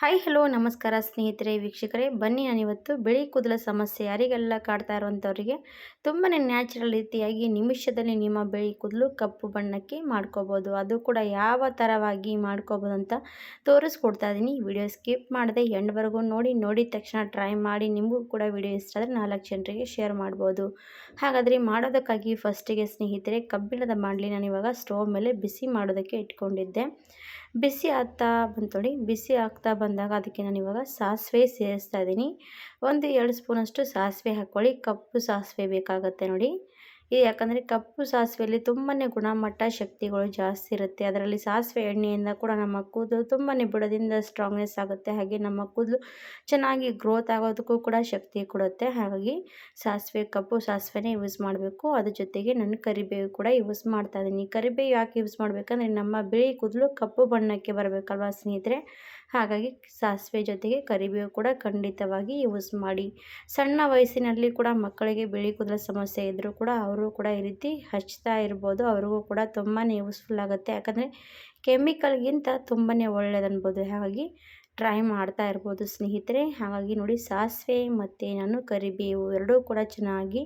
Hi hello ನಮಸ್ಕಾರ ಸ್ನೇಹಿತರೆ, ವೀಕ್ಷಕರೇ. ಬನ್ನಿ ನಾನಿವತ್ತು ಬಿಳಿ ಕೂದಲ ಸಮಸ್ಯೆ ಯಾರಿಗೆಲ್ಲ ಕಾಡ್ತಾ ಇರುವಂಥವ್ರಿಗೆ ತುಂಬಾ ನ್ಯಾಚುರಲ್ ರೀತಿಯಾಗಿ ನಿಮಿಷದಲ್ಲಿ ನಿಮ್ಮ ಬಿಳಿ ಕೂದಲು ಕಪ್ಪು ಬಣ್ಣಕ್ಕೆ ಮಾಡ್ಕೋಬೋದು. ಅದು ಕೂಡ ಯಾವ ಥರವಾಗಿ ಮಾಡ್ಕೋಬೋದು ಅಂತ ತೋರಿಸ್ಕೊಡ್ತಾ ಇದ್ದೀನಿ ವಿಡಿಯೋ ಸ್ಕಿಪ್ ಮಾಡದೆ ಎಂಡ್ವರೆಗೂ ನೋಡಿ ನೋಡಿದ ತಕ್ಷಣ ಟ್ರೈ ಮಾಡಿ. ನಿಮಗೂ ಕೂಡ ವಿಡಿಯೋ ಇಷ್ಟ ಆದರೆ ನಾಲ್ಕು ಜನರಿಗೆ ಶೇರ್ ಮಾಡ್ಬೋದು. ಹಾಗಾದರೆ ಮಾಡೋದಕ್ಕಾಗಿ ಫಸ್ಟಿಗೆ ಸ್ನೇಹಿತರೆ, ಕಬ್ಬಿಣದ ಮಾಡಲಿ ನಾನು ಇವಾಗ ಸ್ಟೋವ್ ಮೇಲೆ ಬಿಸಿ ಮಾಡೋದಕ್ಕೆ ಇಟ್ಕೊಂಡಿದ್ದೆ. ಬಿಸಿ ಆಗ್ತಾ ಬಂತು ನೋಡಿ ಬಿಸಿ ಆಗ್ತಾ ಬಂದಾಗ ಅದಕ್ಕೆ ನಾನು ಇವಾಗ ಸಾಸಿವೆ ಸೇರಿಸ್ತಾ ಇದ್ದೀನಿ. ಒಂದು ಎರಡು ಸ್ಪೂನಷ್ಟು ಸಾಸಿವೆ ಹಾಕ್ಕೊಳ್ಳಿ. ಕಪ್ಪು ಸಾಸಿವೆ ಬೇಕಾಗುತ್ತೆ ನೋಡಿ. ಇದು ಯಾಕಂದರೆ ಕಪ್ಪು ಸಾಸಿವೆಯಲ್ಲಿ ತುಂಬಾ ಗುಣಮಟ್ಟ ಶಕ್ತಿಗಳು ಜಾಸ್ತಿ ಇರುತ್ತೆ. ಅದರಲ್ಲಿ ಸಾಸಿವೆ ಎಣ್ಣೆಯಿಂದ ಕೂಡ ನಮ್ಮ ಕೂದಲು ತುಂಬಾ ಬಿಡದಿಂದ ಸ್ಟ್ರಾಂಗ್ನೆಸ್ ಆಗುತ್ತೆ. ಹಾಗೆ ನಮ್ಮ ಕೂದಲು ಚೆನ್ನಾಗಿ ಗ್ರೋತ್ ಆಗೋದಕ್ಕೂ ಕೂಡ ಶಕ್ತಿ ಕೊಡುತ್ತೆ. ಹಾಗಾಗಿ ಸಾಸಿವೆ, ಕಪ್ಪು ಸಾಸಿವೆನೇ ಯೂಸ್ ಮಾಡಬೇಕು. ಅದ್ರ ಜೊತೆಗೆ ನಾನು ಕರಿಬೇವು ಕೂಡ ಯೂಸ್ ಮಾಡ್ತಾ ಇದ್ದೀನಿ. ಕರಿಬೇವು ಯಾಕೆ ಯೂಸ್ ಮಾಡಬೇಕಂದ್ರೆ ನಮ್ಮ ಬಿಳಿ ಕೂದಲು ಕಪ್ಪು ಬಣ್ಣಕ್ಕೆ ಬರಬೇಕಲ್ವಾ ಸ್ನೇಹಿತರೆ? ಹಾಗಾಗಿ ಸಾಸಿವೆ ಜೊತೆಗೆ ಕರಿಬೇವು ಕೂಡ ಖಂಡಿತವಾಗಿ ಯೂಸ್ ಮಾಡಿ. ಸಣ್ಣ ವಯಸ್ಸಿನಲ್ಲಿ ಕೂಡ ಮಕ್ಕಳಿಗೆ ಬಿಳಿ ಕೂದಲ ಸಮಸ್ಯೆ ಇದ್ದರೂ ಕೂಡ ಅವರು ಕೂಡ ಈ ರೀತಿ ಹಚ್ತಾ ಇರ್ಬೋದು. ಅವ್ರಿಗೂ ಕೂಡ ತುಂಬಾ ಯೂಸ್ಫುಲ್ ಆಗುತ್ತೆ. ಯಾಕಂದರೆ ಕೆಮಿಕಲ್ಗಿಂತ ತುಂಬಾ ಒಳ್ಳೆಯದನ್ಬೋದು ಹಾಗಾಗಿ ಟ್ರೈ ಮಾಡ್ತಾ ಇರ್ಬೋದು ಸ್ನೇಹಿತರೆ. ಹಾಗಾಗಿ ನೋಡಿ ಸಾಸಿವೆ ಮತ್ತು ನಾನು ಕರಿಬೇವು ಎರಡೂ ಕೂಡ ಚೆನ್ನಾಗಿ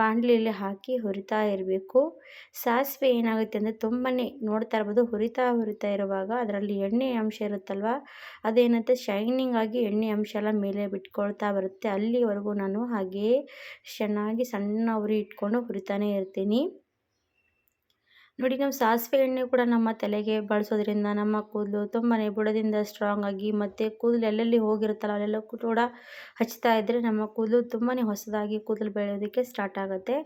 ಬಾಣಲಿಯಲ್ಲಿ ಹಾಕಿ ಹುರಿತಾ ಇರಬೇಕು. ಸಾಸಿವೆ ಏನಾಗುತ್ತೆ ಅಂದರೆ ತುಂಬಾ ನೋಡ್ತಾ ಇರ್ಬೋದು, ಹುರಿತಾ ಹುರಿತಾ ಇರುವಾಗ ಅದರಲ್ಲಿ ಎಣ್ಣೆ ಅಂಶ ಇರುತ್ತಲ್ವ, ಅದೇನಂತೆ ಶೈನಿಂಗ್ ಆಗಿ ಎಣ್ಣೆ ಅಂಶ ಎಲ್ಲ ಮೇಲೆ ಬಿಟ್ಕೊಳ್ತಾ ಬರುತ್ತೆ. ಅಲ್ಲಿವರೆಗೂ ನಾನು ಹಾಗೆಯೇ ಚೆನ್ನಾಗಿ ಸಣ್ಣ ಉರಿ ಇಟ್ಕೊಂಡು ಹುರಿತಾನೇ ಇರ್ತೀನಿ. ನೋಡಿ ನಾವು ಸಾಸಿವೆ ಎಣ್ಣೆ ಕೂಡ ನಮ್ಮ ತಲೆಗೆ ಬಳಸೋದ್ರಿಂದ ನಮ್ಮ ಕೂದಲು ತುಂಬಾ ಬುಡದಿಂದ ಸ್ಟ್ರಾಂಗ್ ಆಗಿ ಮತ್ತು ಕೂದಲು ಎಲ್ಲೆಲ್ಲಿ ಹೋಗಿರುತ್ತಲ್ಲ, ಅಲ್ಲೆಲ್ಲ ಕೂಡ ಹಚ್ತಾ ಇದ್ದರೆ ನಮ್ಮ ಕೂದಲು ತುಂಬಾ ಹೊಸದಾಗಿ ಕೂದಲು ಬೆಳೆಯೋದಕ್ಕೆ ಸ್ಟಾರ್ಟ್ ಆಗುತ್ತೆ.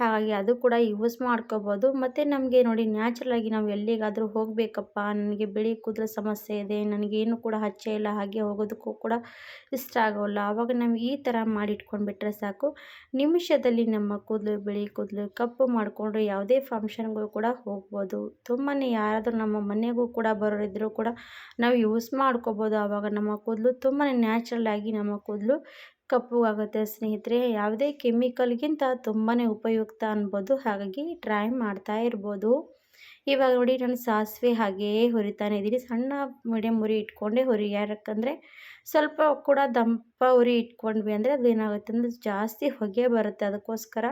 ಹಾಗಾಗಿ ಅದು ಕೂಡ ಯೂಸ್ ಮಾಡ್ಕೋಬೋದು. ಮತ್ತು ನಮಗೆ ನೋಡಿ ನ್ಯಾಚುರಲಾಗಿ ನಾವು ಎಲ್ಲಿಗಾದರೂ ಹೋಗಬೇಕಪ್ಪ, ನನಗೆ ಬಿಳಿ ಕೂದಲು ಸಮಸ್ಯೆ ಇದೆ ನನಗೇನು ಕೂಡ ಹಚ್ಚೆ ಇಲ್ಲ, ಹಾಗೆ ಹೋಗೋದಕ್ಕೂ ಕೂಡ ಇಷ್ಟ ಆಗೋಲ್ಲ. ಆವಾಗ ನಾವು ಈ ಥರ ಮಾಡಿಟ್ಕೊಂಡ್ಬಿಟ್ರೆ ಸಾಕು. ನಿಮಿಷದಲ್ಲಿ ನಮ್ಮ ಕೂದಲು, ಬಿಳಿ ಕೂದಲು ಕಪ್ಪು ಮಾಡಿಕೊಂಡ್ರೆ ಯಾವುದೇ ಫಂಕ್ಷನ್ಗಳು ಕೂಡ ಹೋಗ್ಬೋದು. ತುಂಬಾ ಯಾರಾದರೂ ನಮ್ಮ ಮನೆಗೂ ಕೂಡ ಬರೋರಿದ್ದರೂ ಕೂಡ ನಾವು ಯೂಸ್ ಮಾಡ್ಕೋಬೋದು. ಆವಾಗ ನಮ್ಮ ಕೂದಲು ತುಂಬಾ ನ್ಯಾಚುರಲ್ಲಾಗಿ ನಮ್ಮ ಕೂದಲು ಕಪ್ಪುಗಾಗುತ್ತೆ ಸ್ನೇಹಿತರೆ, ಯಾವುದೇ ಕೆಮಿಕಲ್ಗಿಂತ ತುಂಬಾ ಉಪಯುಕ್ತ ಅನ್ಬೋದು. ಹಾಗಾಗಿ ಟ್ರೈ ಮಾಡ್ತಾ ಇರ್ಬೋದು. ಇವಾಗ ನೋಡಿ ನಾನು ಸಾಸಿವೆ ಹಾಗೇ ಹುರಿತಾನೆ ಇದ್ದೀನಿ. ಸಣ್ಣ ಮೀಡಿಯಮ್ ಉರಿ ಇಟ್ಕೊಂಡೆ ಹುರಿ ಯಾಕಂದರೆ ಸ್ವಲ್ಪ ಕೂಡ ದಂಪ ಉರಿ ಇಟ್ಕೊಂಡ್ವಿ ಅಂದರೆ ಅದು ಏನಾಗುತ್ತೆ ಅಂದರೆ ಜಾಸ್ತಿ ಹೊಗೆ ಬರುತ್ತೆ. ಅದಕ್ಕೋಸ್ಕರ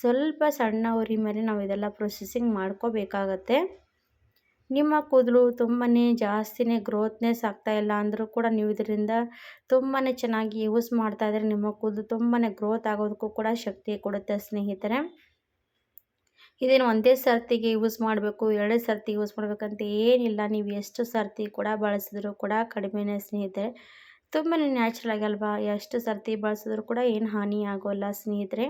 ಸ್ವಲ್ಪ ಸಣ್ಣ ಉರಿ ಮೇಲೆ ನಾವು ಇದೆಲ್ಲ ಪ್ರೊಸೆಸಿಂಗ್ ಮಾಡ್ಕೋಬೇಕಾಗತ್ತೆ. ನಿಮ್ಮ ಕೂದಲು ತುಂಬಾ ಜಾಸ್ತಿನೇ ಗ್ರೋತ್ನೆಸ್ ಆಗ್ತಾಯಿಲ್ಲ ಅಂದರೂ ಕೂಡ ನೀವು ಇದರಿಂದ ತುಂಬಾ ಚೆನ್ನಾಗಿ ಯೂಸ್ ಮಾಡ್ತಾ ಇದ್ದರೆ ನಿಮ್ಮ ಕೂದಲು ತುಂಬಾ ಗ್ರೋತ್ ಆಗೋದಕ್ಕೂ ಕೂಡ ಶಕ್ತಿ ಕೊಡುತ್ತೆ ಸ್ನೇಹಿತರೆ. ಇದೇನು ಒಂದೇ ಸರ್ತಿಗೆ ಯೂಸ್ ಮಾಡಬೇಕು, ಎರಡೇ ಸರ್ತಿ ಯೂಸ್ ಮಾಡಬೇಕಂತ ಏನಿಲ್ಲ. ನೀವು ಎಷ್ಟು ಸರ್ತಿ ಕೂಡ ಬಳಸಿದ್ರು ಕೂಡ ಕಡಿಮೆನೇ ಸ್ನೇಹಿತರೆ. ತುಂಬಾ ನ್ಯಾಚುರಲ್ ಆಗಲ್ವಾ? ಎಷ್ಟು ಸರ್ತಿ ಬಳಸಿದ್ರು ಕೂಡ ಏನು ಹಾನಿ ಆಗೋಲ್ಲ ಸ್ನೇಹಿತರೆ.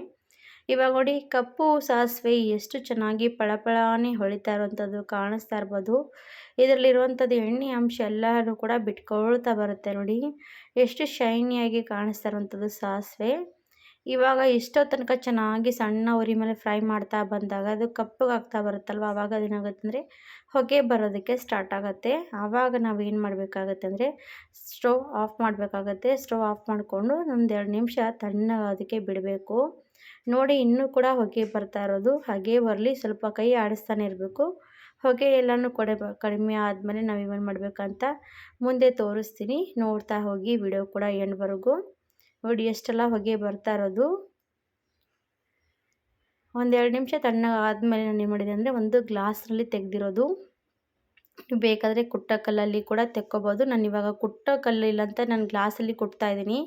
ಇವಾಗ ನೋಡಿ, ಕಪ್ಪು ಸಾಸಿವೆ ಎಷ್ಟು ಚೆನ್ನಾಗಿ ಪಳಪಳಾನೆ ಹೊಳಿತಾ ಇರುವಂಥದ್ದು, ಕಾಣಿಸ್ತಾ ಇರ್ಬೋದು. ಇದರಲ್ಲಿರುವಂಥದ್ದು ಎಣ್ಣೆ ಅಂಶ ಎಲ್ಲನೂ ಕೂಡ ಬಿಟ್ಕೊಳ್ತಾ ಬರುತ್ತೆ ನೋಡಿ. ಎಷ್ಟು ಶೈನಿಯಾಗಿ ಕಾಣಿಸ್ತಾ ಇರುವಂಥದ್ದು ಸಾಸಿವೆ. ಇವಾಗ ಇಷ್ಟೋ ತನಕ ಚೆನ್ನಾಗಿ ಸಣ್ಣ ಉರಿ ಮೇಲೆ ಫ್ರೈ ಮಾಡ್ತಾ ಬಂದಾಗ ಅದು ಕಪ್ಪಗಾಗ್ತಾ ಬರುತ್ತಲ್ವ ಆವಾಗ ಅದೇನಾಗುತ್ತೆ ಅಂದರೆ ಹೊಗೆ ಬರೋದಕ್ಕೆ ಸ್ಟಾರ್ಟ್ ಆಗುತ್ತೆ. ಆವಾಗ ನಾವು ಏನು ಮಾಡಬೇಕಾಗತ್ತೆ ಅಂದರೆ ಸ್ಟವ್ ಆಫ್ ಮಾಡಬೇಕಾಗತ್ತೆ. ಸ್ಟವ್ ಆಫ್ ಮಾಡಿಕೊಂಡು ಒಂದು ಎರಡು ನಿಮಿಷ ತಣ್ಣಗೋದಕ್ಕೆ ಬಿಡಬೇಕು. ನೋಡಿ, ಇನ್ನೂ ಕೂಡ ಹೊಗೆ ಬರ್ತಾ ಇರೋದು. ಹಾಗೆ ಬರಲಿ, ಸ್ವಲ್ಪ ಕೈ ಆಡಿಸ್ತಾನೆ ಇರಬೇಕು. ಹೊಗೆ ಎಲ್ಲನೂ ಕೊಡೆ ಕಡಿಮೆ ಆದಮೇಲೆ ನಾವು ಏನು ಮಾಡಬೇಕಂತ ಮುಂದೆ ತೋರಿಸ್ತೀನಿ. ನೋಡ್ತಾ ಹೋಗಿ ವಿಡಿಯೋ ಕೂಡ ಎಂಡ್ವರೆಗೂ ನೋಡಿ, ಎಷ್ಟೆಲ್ಲ ಹೊಗೆ ಬರ್ತಾ ಇರೋದು. ಒಂದೆರಡು ನಿಮಿಷ ತಣ್ಣಗೆ ಆದಮೇಲೆ ನಾನು ಏನು ಮಾಡಿದೆ ಅಂದರೆ ಒಂದು ಗ್ಲಾಸ್ನಲ್ಲಿ ತೆಗೆದಿರೋದು. ನೀವು ಬೇಕಾದರೆ ಕುಟ್ಟ ಕಲ್ಲಲ್ಲಿ ಕೂಡ ತೆಕ್ಕೋಬೋದು. ನಾನು ಇವಾಗ ಕುಟ್ಟ ಇಲ್ಲ ಅಂತ ನಾನು ಗ್ಲಾಸಲ್ಲಿ ಕುಟ್ತಾ ಇದ್ದೀನಿ.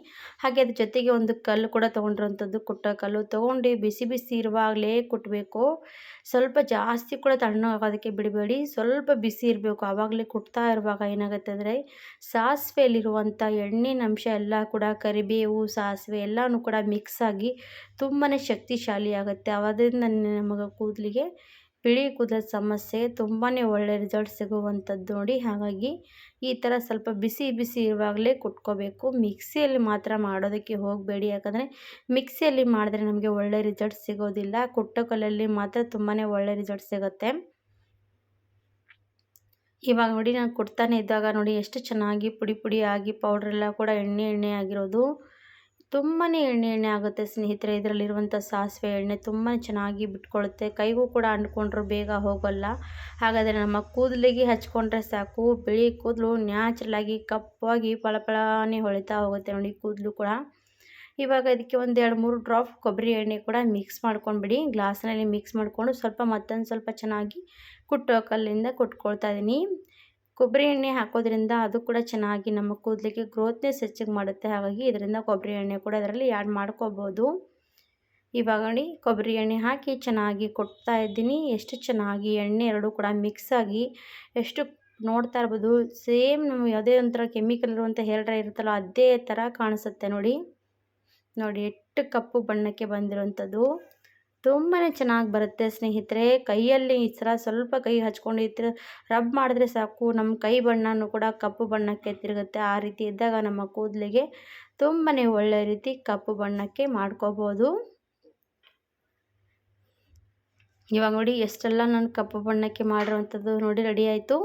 ಹಾಗೆ ಅದ್ರ ಜೊತೆಗೆ ಒಂದು ಕಲ್ಲು ಕೂಡ ತೊಗೊಂಡಿರೋಂಥದ್ದು ಕುಟ್ಟ ಕಲ್ಲು. ತೊಗೊಂಡು ಬಿಸಿ ಬಿಸಿ ಇರುವಾಗಲೇ ಕುಟ್ಟಬೇಕು ಸ್ವಲ್ಪ ಜಾಸ್ತಿ ಕೂಡ ತಣ್ಣಗಾಗೋದಕ್ಕೆ ಬಿಡಬೇಡಿ. ಸ್ವಲ್ಪ ಬಿಸಿ ಇರಬೇಕು. ಆವಾಗಲೇ ಕುಟ್ತಾ ಇರುವಾಗ ಏನಾಗುತ್ತೆ ಅಂದರೆ ಸಾಸಿವೆಯಲ್ಲಿರುವಂಥ ಎಣ್ಣಿನ ಅಂಶ ಎಲ್ಲ ಕೂಡ, ಕರಿಬೇವು, ಸಾಸಿವೆ ಎಲ್ಲನೂ ಕೂಡ ಮಿಕ್ಸ್ ಆಗಿ ತುಂಬಾ ಶಕ್ತಿಶಾಲಿ ಆಗುತ್ತೆ ಅದರಿಂದ ನಮಗೆ ಕೂದಲಿಗೆ ಬಿಳಿ ಕೂದಲ ಸಮಸ್ಯೆ ತುಂಬಾ ಒಳ್ಳೆ ರಿಸಲ್ಟ್ ಸಿಗುವಂಥದ್ದು ನೋಡಿ. ಹಾಗಾಗಿ ಈ ಥರ ಸ್ವಲ್ಪ ಬಿಸಿ ಬಿಸಿ ಇರುವಾಗಲೇ ಕುಟ್ಕೋಬೇಕು. ಮಿಕ್ಸಿಯಲ್ಲಿ ಮಾತ್ರ ಮಾಡೋದಕ್ಕೆ ಹೋಗಬೇಡಿ. ಯಾಕಂದರೆ ಮಿಕ್ಸಿಯಲ್ಲಿ ಮಾಡಿದ್ರೆ ನಮಗೆ ಒಳ್ಳೆ ರಿಸಲ್ಟ್ ಸಿಗೋದಿಲ್ಲ. ಕುಟ್ಟ ಕಲ್ಲಲ್ಲಿ ಮಾತ್ರ ತುಂಬಾ ಒಳ್ಳೆ ರಿಸಲ್ಟ್ ಸಿಗುತ್ತೆ. ಇವಾಗ ನೋಡಿ, ನಾನು ಕುಟ್ತಾನೆ ಇದ್ದಾಗ ನೋಡಿ, ಎಷ್ಟು ಚೆನ್ನಾಗಿ ಪುಡಿ ಪುಡಿ ಆಗಿ ಪೌಡ್ರೆಲ್ಲ ಕೂಡ ಎಣ್ಣೆ ಎಣ್ಣೆ ಆಗಿರೋದು. ತುಂಬಾ ಎಣ್ಣೆ ಎಣ್ಣೆ ಆಗುತ್ತೆ ಸ್ನೇಹಿತರೆ. ಇದರಲ್ಲಿರುವಂಥ ಸಾಸಿವೆ ಎಣ್ಣೆ ತುಂಬಾ ಚೆನ್ನಾಗಿ ಬಿಟ್ಕೊಳುತ್ತೆ. ಕೈಗೂ ಕೂಡ ಅಂಟ್ಕೊಂಡ್ರು ಬೇಗ ಹೋಗಲ್ಲ. ಹಾಗಾದರೆ ನಮ್ಮ ಕೂದಲಿಗೆ ಹಚ್ಕೊಂಡ್ರೆ ಸಾಕು. ಬಿಳಿ ಕೂದಲು ನ್ಯಾಚುರಲಾಗಿ ಕಪ್ಪಾಗಿ ಪಳಪಳನೆ ಹೊಳಿತಾ ಹೋಗುತ್ತೆ ನೋಡಿ ಕೂದಲು ಕೂಡ. ಇವಾಗ ಇದಕ್ಕೆ ಒಂದು ಎರಡು ಮೂರು ಡ್ರಾಪ್ ಕೊಬ್ಬರಿ ಎಣ್ಣೆ ಕೂಡ ಮಿಕ್ಸ್ ಮಾಡ್ಕೊಂಡ್ಬಿಡಿ. ಗ್ಲಾಸ್ನಲ್ಲಿ ಮಿಕ್ಸ್ ಮಾಡಿಕೊಂಡು ಸ್ವಲ್ಪ ಮತ್ತೊಂದು ಸ್ವಲ್ಪ ಚೆನ್ನಾಗಿ ಕುಟ್ಟೋ ಕಲ್ಲಿಂದ ಕುಟ್ಕೊಳ್ತಾ ಇದ್ದೀನಿ ಕೊಬ್ಬರಿ ಎಣ್ಣೆ ಹಾಕೋದ್ರಿಂದ ಅದು ಕೂಡ ಚೆನ್ನಾಗಿ ನಮ್ಮ ಕೂದಲಿಗೆ ಗ್ರೋತ್ನೆಸ್ ಹೆಚ್ಚಿಗೆ ಮಾಡುತ್ತೆ. ಹಾಗಾಗಿ ಇದರಿಂದ ಕೊಬ್ಬರಿ ಎಣ್ಣೆ ಕೂಡ ಅದರಲ್ಲಿ ಆ್ಯಡ್ ಮಾಡ್ಕೋಬೋದು. ಇವಾಗ ನೋಡಿ, ಕೊಬ್ಬರಿ ಎಣ್ಣೆ ಹಾಕಿ ಚೆನ್ನಾಗಿ ಕೊಡ್ತಾ ಇದ್ದೀನಿ. ಎಷ್ಟು ಚೆನ್ನಾಗಿ ಎಣ್ಣೆ ಎರಡೂ ಕೂಡ ಮಿಕ್ಸ್ ಆಗಿ ಎಷ್ಟು ನೋಡ್ತಾ ಇರ್ಬೋದು. ಸೇಮ್ ನಮ್ಮ ಯಾವುದೇ ಒಂಥರ ಕೆಮಿಕಲ್ ಇರುವಂಥ ಹೇರ್ ಇರುತ್ತಲ್ಲ, ಅದೇ ಥರ ಕಾಣಿಸುತ್ತೆ ನೋಡಿ. ನೋಡಿ ಎಷ್ಟು ಕಪ್ಪು ಬಣ್ಣಕ್ಕೆ ಬಂದಿರೋಂಥದ್ದು ತುಂಬಾ ಚೆನ್ನಾಗಿ ಬರುತ್ತೆ ಸ್ನೇಹಿತರೆ. ಕೈಯಲ್ಲಿ ಈ ಥರ ಸ್ವಲ್ಪ ಕೈ ಹಚ್ಕೊಂಡು ಈ ರಬ್ ಮಾಡಿದ್ರೆ ಸಾಕು. ನಮ್ಮ ಕೈ ಬಣ್ಣನೂ ಕೂಡ ಕಪ್ಪು ಬಣ್ಣಕ್ಕೆ ತಿರುಗುತ್ತೆ. ಆ ರೀತಿ ಇದ್ದಾಗ ನಮ್ಮ ಕೂದಲಿಗೆ ತುಂಬಾ ಒಳ್ಳೆಯ ರೀತಿ ಕಪ್ಪು ಬಣ್ಣಕ್ಕೆ ಮಾಡ್ಕೋಬೋದು. ಇವಾಗ ನೋಡಿ, ಎಷ್ಟೆಲ್ಲ ನಾನು ಕಪ್ಪು ಬಣ್ಣಕ್ಕೆ ಮಾಡಿರೋವಂಥದ್ದು ನೋಡಿ, ರೆಡಿ ಆಯಿತು.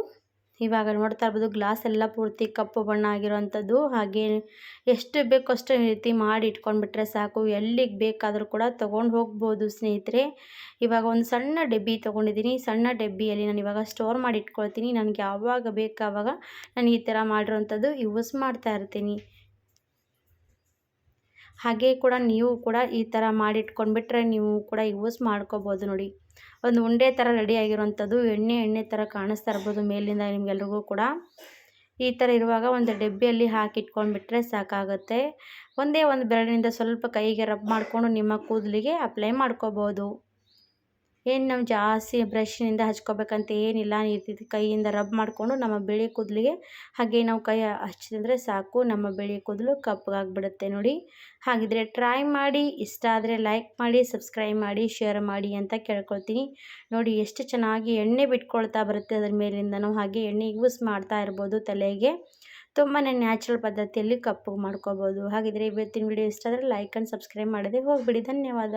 ಇವಾಗ ನೋಡ್ತಾ ಇರ್ಬೋದು ಗ್ಲಾಸ್ ಎಲ್ಲ ಪೂರ್ತಿ ಕಪ್ಪು ಬಣ್ಣ ಆಗಿರುವಂಥದ್ದು ಹಾಗೆ ಎಷ್ಟು ಬೇಕೋ ಅಷ್ಟು ರೀತಿ ಮಾಡಿ ಇಟ್ಕೊಂಡ್ಬಿಟ್ರೆ ಸಾಕು. ಎಲ್ಲಿಗೆ ಬೇಕಾದರೂ ಕೂಡ ತೊಗೊಂಡು ಹೋಗ್ಬೋದು ಸ್ನೇಹಿತರೆ. ಇವಾಗ ಒಂದು ಸಣ್ಣ ಡಬ್ಬಿ ತೊಗೊಂಡಿದ್ದೀನಿ. ಸಣ್ಣ ಡಬ್ಬಿಯಲ್ಲಿ ನಾನು ಇವಾಗ ಸ್ಟೋರ್ ಮಾಡಿ ಇಟ್ಕೊಳ್ತೀನಿ. ನನಗೆ ಯಾವಾಗ ಬೇಕಾವಾಗ ನಾನು ಈ ಥರ ಮಾಡಿರೋವಂಥದ್ದು ಯೂಸ್ ಮಾಡ್ತಾ ಇರ್ತೀನಿ. ಹಾಗೆ ಕೂಡ ನೀವು ಕೂಡ ಈ ಥರ ಮಾಡಿಟ್ಕೊಂಡ್ಬಿಟ್ರೆ ನೀವು ಕೂಡ ಯೂಸ್ ಮಾಡ್ಕೋಬೋದು ನೋಡಿ. ಒಂದು ಉಂಡೆ ಥರ ರೆಡಿ ಆಗಿರುವಂಥದ್ದು, ಎಣ್ಣೆ ಎಣ್ಣೆ ಥರ ಕಾಣಿಸ್ತಾ ಇರ್ಬೋದು ಮೇಲಿಂದ ನಿಮಗೆಲ್ರಿಗೂ ಕೂಡ. ಈ ಥರ ಇರುವಾಗ ಒಂದು ಡಬ್ಬಿಯಲ್ಲಿ ಹಾಕಿಟ್ಕೊಂಡ್ಬಿಟ್ರೆ ಸಾಕಾಗುತ್ತೆ. ಒಂದೇ ಒಂದು ಬೆರಳಿನಿಂದ ಸ್ವಲ್ಪ ಕೈಗೆ ರಬ್ ಮಾಡಿಕೊಂಡು ನಿಮ್ಮ ಕೂದಲಿಗೆ ಅಪ್ಲೈ ಮಾಡ್ಕೋಬೋದು. ಏನು ನಾವು ಜಾಸ್ತಿ ಬ್ರಷ್ನಿಂದ ಹಚ್ಕೋಬೇಕಂತ ಏನಿಲ್ಲ ಇರ್ತಿದ್ದು ಕೈಯಿಂದ ರಬ್ ಮಾಡಿಕೊಂಡು ನಮ್ಮ ಬಿಳಿ ಕೂದಲಿಗೆ ಹಾಗೆ ನಾವು ಕೈ ಹಚ್ಚಿದ್ರೆ ಸಾಕು, ನಮ್ಮ ಬಿಳಿ ಕೂದಲು ಕಪ್ಪಗಾಗ್ಬಿಡುತ್ತೆ ನೋಡಿ. ಹಾಗಿದ್ರೆ ಟ್ರೈ ಮಾಡಿ, ಇಷ್ಟ ಆದರೆ ಲೈಕ್ ಮಾಡಿ ಸಬ್ಸ್ಕ್ರೈಬ್ ಮಾಡಿ ಶೇರ್ ಮಾಡಿ ಅಂತ ಕೇಳ್ಕೊಳ್ತೀನಿ. ನೋಡಿ ಎಷ್ಟು ಚೆನ್ನಾಗಿ ಎಣ್ಣೆ ಬಿಟ್ಕೊಳ್ತಾ ಬರುತ್ತೆ ಅದ್ರ ಮೇಲಿಂದನೂ ಹಾಗೆ ಎಣ್ಣೆ ಯೂಸ್ ಮಾಡ್ತಾ ಇರ್ಬೋದು ತಲೆಗೆ. ತುಂಬಾ ನ್ಯಾಚುರಲ್ ಪದ್ಧತಿಯಲ್ಲಿ ಕಪ್ಪು ಮಾಡ್ಕೋಬೋದು. ಹಾಗಿದ್ರೆ ಇವತ್ತಿನ ವಿಡಿಯೋ ಇಷ್ಟ ಆದರೆ ಲೈಕ್ ಆ್ಯಂಡ್ ಸಬ್ಸ್ಕ್ರೈಬ್ ಮಾಡದೆ ಹೋಗ್ಬಿಡಿ. ಧನ್ಯವಾದ.